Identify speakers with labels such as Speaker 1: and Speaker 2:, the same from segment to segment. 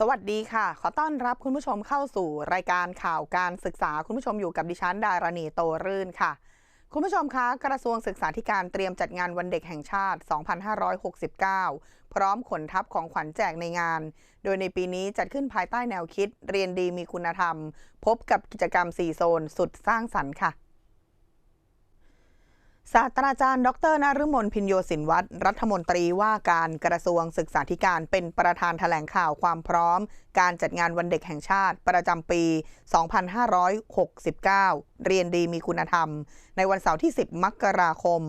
Speaker 1: สวัสดีค่ะ ขอต้อนรับคุณผู้ชมเข้าสู่รายการข่าวการศึกษา คุณผู้ชมอยู่กับดิฉันดารณีโตรื่นค่ะ คุณผู้ชมคะกระทรวงศึกษาธิการเตรียมจัดงานวันเด็กแห่งชาติ 2569 พร้อมขนทัพของขวัญแจกในงาน โดยในปีนี้จัดขึ้นภายใต้แนวคิด เรียนดีมีคุณธรรม พบกับกิจกรรม 4 โซนสุดสร้างสรรค์ค่ะ ศาสตราจารย์ ดรนฤมลพินโยสินวัตรรัฐมนตรีว่าการกระทรวงศึกษาธิการเป็นประธานแถลงข่าวความพร้อม การจัดงานวันเด็กแห่งชาติประจำปี 2569 เรียนดีมีคุณธรรม ในวันเสาร์ที่ 10 มกราคม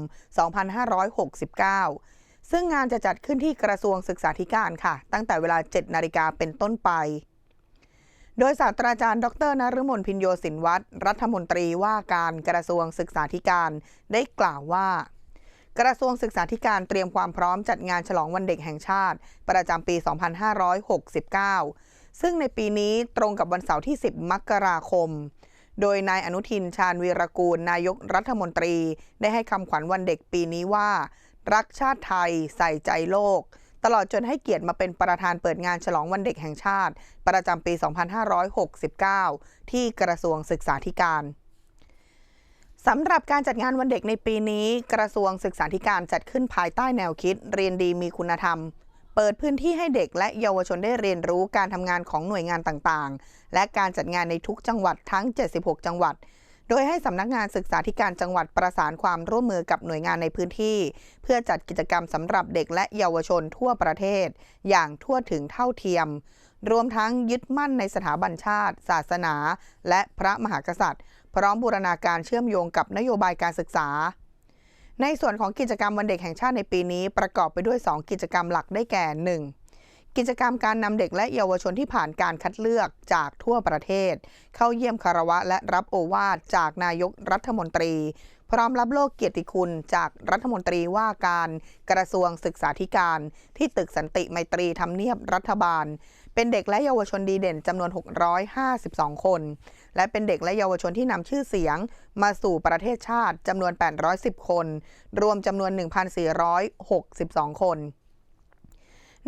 Speaker 1: 2569 ซึ่งงานจะจัดขึ้นที่กระทรวงศึกษาธิการค่ะ ตั้งแต่เวลา 7 นาฬิกาเป็นต้นไป โดยศาสตราจารย์ ดรนฤมลพินโยสินวัตรรัฐมนตรีว่าการกระทรวงศึกษาธิการได้กล่าวว่า กระทรวงศึกษาธิการเตรียมความพร้อมจัดงานฉลองวันเด็กแห่งชาติ ประจำปี 2569 ซึ่งในปีนี้ตรงกับวันเสาร์ที่ 10 มกราคม โดยนายอนุทินชาญวีรกูล นายกรัฐมนตรี ได้ให้คำขวัญวันเด็กปีนี้ว่า รักชาติไทย ใส่ใจโลก ตลอดจนให้เกียรติมาเป็นประธานเปิดงานฉลองวันเด็กแห่งชาติ ประจำปี 2569 ที่กระทรวงศึกษาธิการสำหรับการจัดงานวันเด็กในปีนี้ กระทรวงศึกษาธิการจัดขึ้นภายใต้แนวคิด เรียนดีมีคุณธรรม เปิดพื้นที่ให้เด็กและเยาวชนได้เรียนรู้การทำงานของหน่วยงานต่างๆ และการจัดงานในทุกจังหวัดทั้ง 76 จังหวัด โดยให้สำนักงานศึกษาธิการจังหวัดประสานความร่วมมือกับหน่วยงานในพื้นที่ เพื่อจัดกิจกรรมสำหรับเด็กและเยาวชนทั่วประเทศ อย่างทั่วถึงเท่าเทียม รวมทั้งยึดมั่นในสถาบันชาติ ศาสนา และพระมหากษัตริย์ พร้อมบูรณาการเชื่อมโยงกับนโยบายการศึกษาในส่วนของกิจกรรมวันเด็กแห่งชาติในปีนี้ประกอบไปด้วย 2 กิจกรรมหลักได้แก่ 1. กิจกรรมการนำเด็กและเยาวชนที่ผ่านการคัดเลือกจากทั่วประเทศ เข้าเยี่ยมคารวะและรับโอวาทจากนายกรัฐมนตรี พร้อมรับโลกเกียรติคุณจากรัฐมนตรีว่าการกระทรวงศึกษาธิการ ที่ตึกสันติไมตรีทำเนียบรัฐบาล เป็นเด็กและเยาวชนดีเด่นจำนวน 652 คน และเป็นเด็กและเยาวชนที่นำชื่อเสียง มาสู่ประเทศชาติจำนวน 810 คน รวมจำนวน 1,462 คน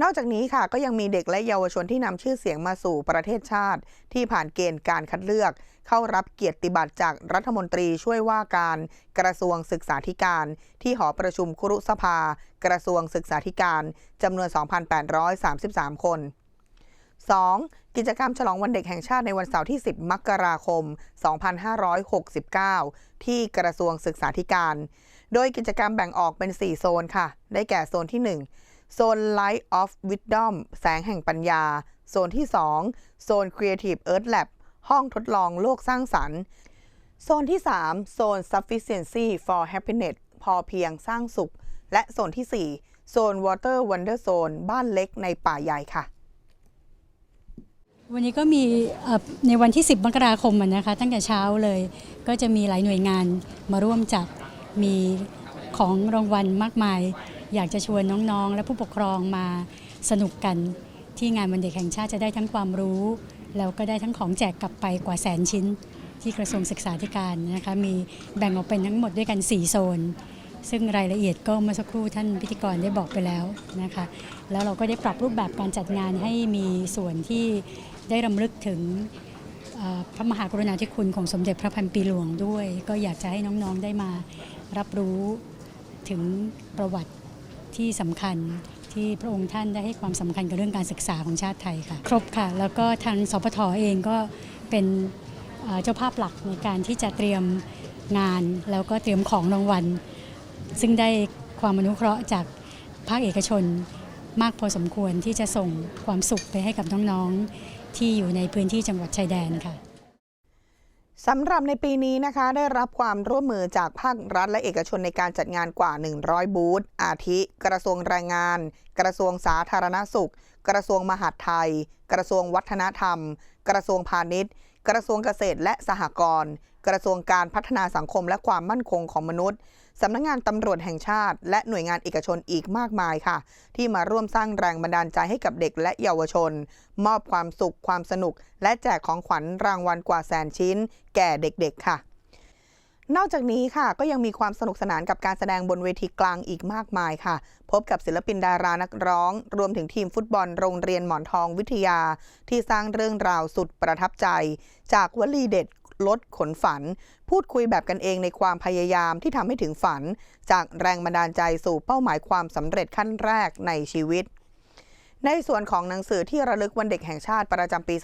Speaker 1: นอกจากนี้ค่ะก็ยังมีเด็กและเยาวชนที่นำชื่อเสียงมาสู่ประเทศชาติ ที่ผ่านเกณฑ์การคัดเลือก เข้ารับเกียรติบัตรจากรัฐมนตรีช่วยว่าการกระทรวงศึกษาธิการ ที่หอประชุมครุสภา กระทรวงศึกษาธิการจำนวน 2,833 คน 2. กิจกรรมฉลองวันเด็กแห่งชาติในวันเสาร์ที่ 10 มกราคม 2569 ที่กระทรวงศึกษาธิการ โดยกิจกรรมแบ่งออกเป็น 4 โซนค่ะ ได้แก่โซนที่ 1 โซน Light of Wisdom แสงแห่งปัญญา โซนที่ 2 โซน Creative Earth Lab ห้องทดลองโลกสร้างสรรค์ โซนที่ 3 โซน Sufficiency for Happiness พอเพียงสร้างสุข และโซนที่ 4 โซน Water Wonder Zone บ้านเล็กในป่าใหญ่ค่ะ
Speaker 2: วันนี้ก็มีในวันที่ 10มกราคมนะคะ ตั้งแต่เช้าเลย ก็จะมีหลายหน่วยงานมาร่วมจัดมีของรางวัลมากมาย อยากจะชวนน้องๆ และผู้ปกครองมาสนุกกันที่งานวันเด็กแห่งชาติจะได้ทั้งความรู้ แล้วก็ได้ทั้งของแจกกลับไปกว่าแสนชิ้น ที่กระทรวงศึกษาธิการนะคะมีแบ่งออกเป็นทั้งหมดด้วยกัน 4 โซน ซึ่งรายละเอียดก็เมื่อสักครู่ท่านพิธีกรได้บอกไปแล้วนะคะแล้วเราก็ได้ปรับรูปแบบการจัดงานให้มีส่วนที่ได้รำลึกถึงพระมหากรุณาธิคุณของสมเด็จพระพันปีหลวงด้วย ก็อยากจะให้น้องๆได้มารับรู้ถึงประวัติ ที่สำคัญที่พระองค์ท่านได้ให้ความสำคัญกับเรื่องการศึกษาของชาติไทยค่ะ ครบค่ะ แล้วก็ทางสพทเองก็เป็นเอ่อเจ้าภาพหลักในการที่จะเตรียมงาน แล้วก็เตรียมของรางวัล ซึ่งได้ความอนุเคราะห์จากภาคเอกชนมากพอสมควรที่จะส่งความสุขไปให้กับน้องๆที่อยู่ในพื้นที่จังหวัดชายแดนค่ะ
Speaker 1: สำหรับในปีนี้นะคะได้รับความร่วมมือจากภาครัฐและเอกชนในการจัดงานกว่า 100 บูธ อาทิ กระทรวงแรงงาน กระทรวงสาธารณสุข กระทรวงมหาดไทย กระทรวงวัฒนธรรม กระทรวงพาณิชย์ กระทรวงเกษตรและสหกรณ์ กระทรวงการพัฒนาสังคมและความมั่นคงของมนุษย์สำนักงงานตำรวจแห่งชาติ และหน่วยงานเอกชนอีกมากมายค่ะ ที่มาร่วมสร้างแรงบันดาลใจให้กับเด็กและเยาวชน มอบความสุขความสนุก และแจกของขวัญรางวัลกว่าแสนชิ้น แก่เด็กๆค่ะ นอกจากนี้ค่ะก็ยังมีความสนุกสนานกับการแสดงบนเวทีกลางอีกมากมายค่ะ พบกับศิลปินดารานักร้อง รวมถึงทีมฟุตบอลโรงเรียนหมอนทองวิทยา ที่สร้างเรื่องราวสุดประทับใจ จากวลีเด็ดลดขนฝัน พูดคุยแบบกันเองในความพยายามที่ทำให้ถึงฝัน จากแรงบันดาลใจสู่เป้าหมายความสำเร็จขั้นแรกในชีวิต ในส่วนของหนังสือที่ระลึกวันเด็กแห่งชาติประจำปี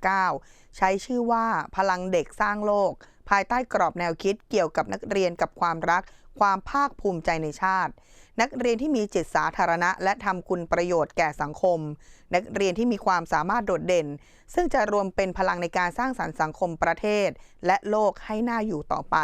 Speaker 1: 2569 ใช้ชื่อว่าพลังเด็กสร้างโลก ภายใต้กรอบแนวคิดเกี่ยวกับนักเรียนกับความรัก ความภาคภูมิใจในชาติ นักเรียนที่มีจิตสาธารณะ และทำคุณประโยชน์แก่สังคม นักเรียนที่มีความสามารถโดดเด่น ซึ่งจะรวมเป็นพลังในการสร้างสรรค์สังคมประเทศ และโลกให้น่าอยู่ต่อไป